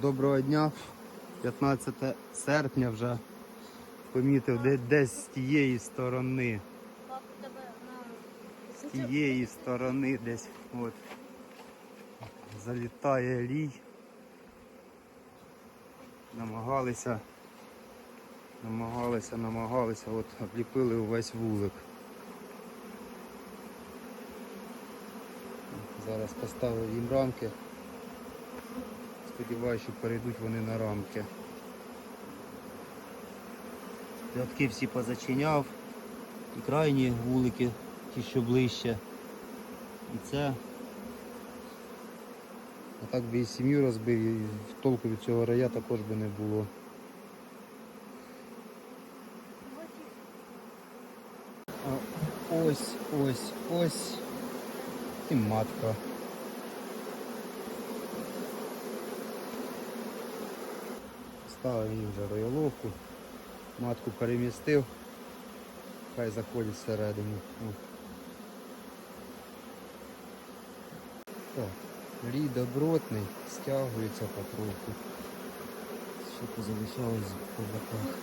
Доброго дня. 15 серпня вже помітив де, десь з тієї сторони. З тієї сторони десь от залітає лій. Намагалися, намагалися, намагалися, от обліпили увесь вулик. Зараз поставив їм рамки. Сподіваюся, що перейдуть вони на рамки. Рядки всі позачиняв. І крайні вулики, ті, що ближче. І це. А так би і сім'ю розбив, і толку від цього рая також би не було. Ось, ось, ось і матка. Ставив їм вже рояловку, матку перемістив, хай заходить всередину. О. Добротний, стягується потроху. Що позалишалось в боках.